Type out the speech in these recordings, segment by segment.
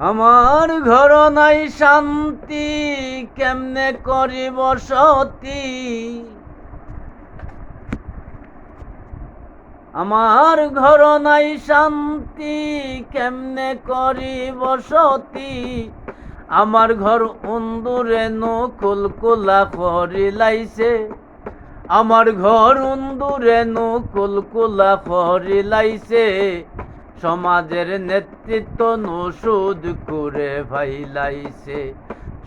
আমার ঘর নাই শান্তি, কেমনে করি বসতি আমার ঘর নাই শান্তি, কেমনে করি বসতি আমার ঘর উন্দুরে নকুল কুলা করি লাইছে আমার ঘর উন্দুরে নকুল কুলা করি লাইছে সমাজের নেতৃত্ব নসুদ করে ভাইলাইছে।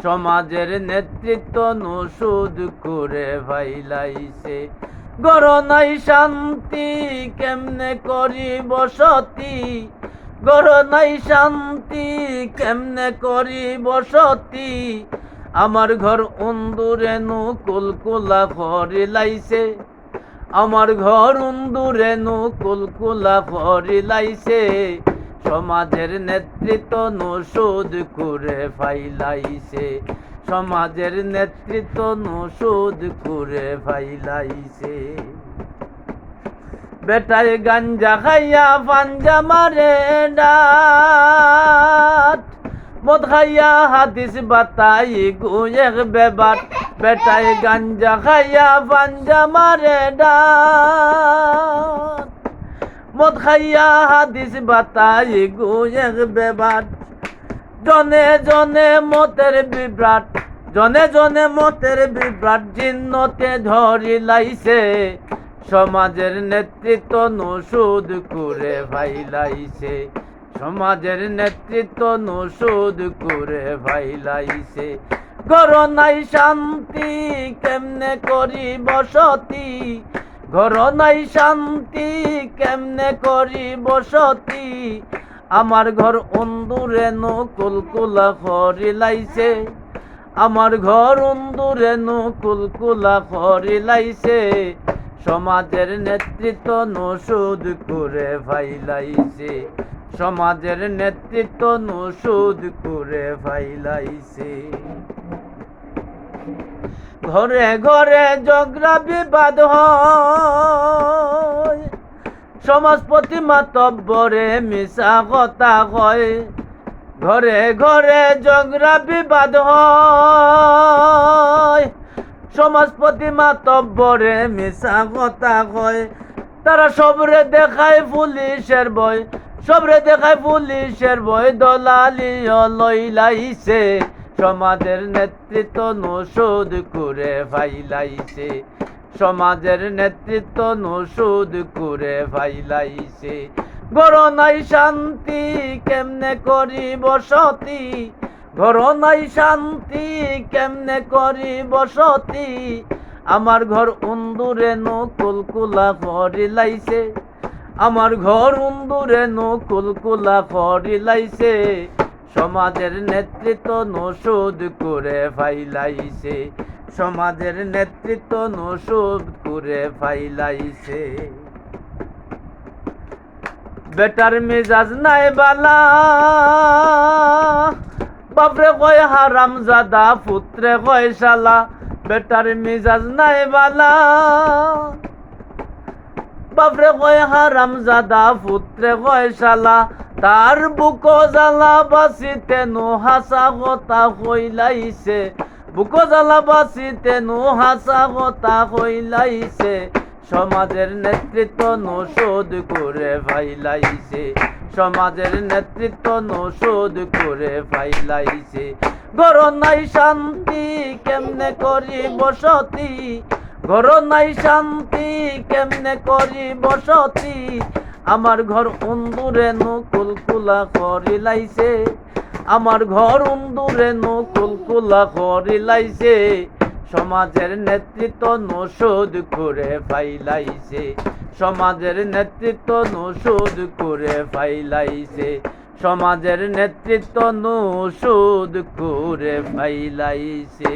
সমাজের নেতৃত্ব নসুদ করে ভাইলাইছে। গর নাই শান্তি, কেমনে করি বসতি গর নাই শান্তি, কেমনে করি বসতি আমার ঘর উন্দুরে নকুল কুলা করি লাইছে আমার ঘর উন্দুরে নকুল কুলা করি লাইছে সমাজের নেতৃত্ব নসুদ করে ফাইলাইছে। সমাজের নেতৃত্ব নসুদ করে ফাইলাইছে। বেটায় গাঞ্জা খাইয়া পাঞ্জা মারে ডাট মদ খাইয়া হাদিস বাতাই গুয়েক বেবাট। বেটায় গাঞ্জা খাইয়া পাঞ্জা মারে ডাট মদ খাইয়া হাদিস বাতাই গুয়েক বেবাট। জনে জনে মতের বিভ্রাট, জনে জনে মতের বিভ্রাট জিন্নতে ধরি লাইছে সমাজের নেতৃত্ব নসুদ করে ভাইলাইছে। সমাজের নেতৃত্ব নসুদ করে ভাইলাইছে। ঘর নাই শান্তি, কেমনে করি বসতি ঘর নাই শান্তি, কেমনে করি বসতি আমার ঘর অন্দুরে নকুল কুলা খরি লাইছে আমার ঘর অন্দুরে নকুল কুলা খরি লাইছে সমাজের নেতৃত্ব নসুদ করে ফাইলাইছে সমাজের নেতৃত্ব নসুদ করে ফাইলাইছে। ঘরে ঘরে ঝগড়া বিবাদ হয়। সমাজপতি মাতব্বরে মিশা কথা কয়। ঘরে ঘরে ঝগড়া বিবাদ হয়। সমাজপতি মাতব্বরে মিশা কথা কয়। তারা সবরে দেখায় পুলিশের বই সবরে দেখায় পুলিশের বই দলালি লইলাইছে সমাজের নেতৃত্ব নসুদ করে ফাইলাইছে। সমাজের নেতৃত্ব নসুদ করে ফাইলাইছে। ঘর নাই শান্তি, কেমনে করি বসতি ঘর নাই শান্তি, কেমনে করি বসতি আমার ঘর উন্দুরে নকুল কুলা করি লাইছে আমার ঘর উন্দুরে নকুল কুলা করি লাইছে সমাজের নেতৃত্ব নসুদ করে ফাইলাইছে, সমাজের নেতৃত্ব নসুদ করে ফাইলাইছে। বেটার মেজাজ নাই বালা, বাপরে কয় হারাম জাদা, পুত্রে কয় শালা, বেটার মেজাজ নাই বালা। বাপরে কয় হারাম জাদা, পুত্রে কয় শালা। তার বুক জ্বালা বাসিতে নো হাসা কথা কইলাইছে। বুক জ্বালা বাসিতে নো হাসা কথা কইলাইছে। সমাজের নেতৃত্ব নসুদ করে ফাইলাইছে সমাজের নেতৃত্ব নসুদ করে ফাইলাইছে ঘর নাই শান্তি, কেমনে করি বসতি ঘর নাই শান্তি, কেমনে করি বসতি? আমার ঘর উন্দুরে নকুল কুলা করি লাইছে আমার ঘর উন্দুরে নকুল কুলা করি লাইছে সমাজের নেতৃত্ব নসুদ করে ফাইলাইছে। সমাজের নেতৃত্ব নসুদ করে ফাইলাইছে। সমাজের নেতৃত্ব নসুদ করে ফাইলাইছে।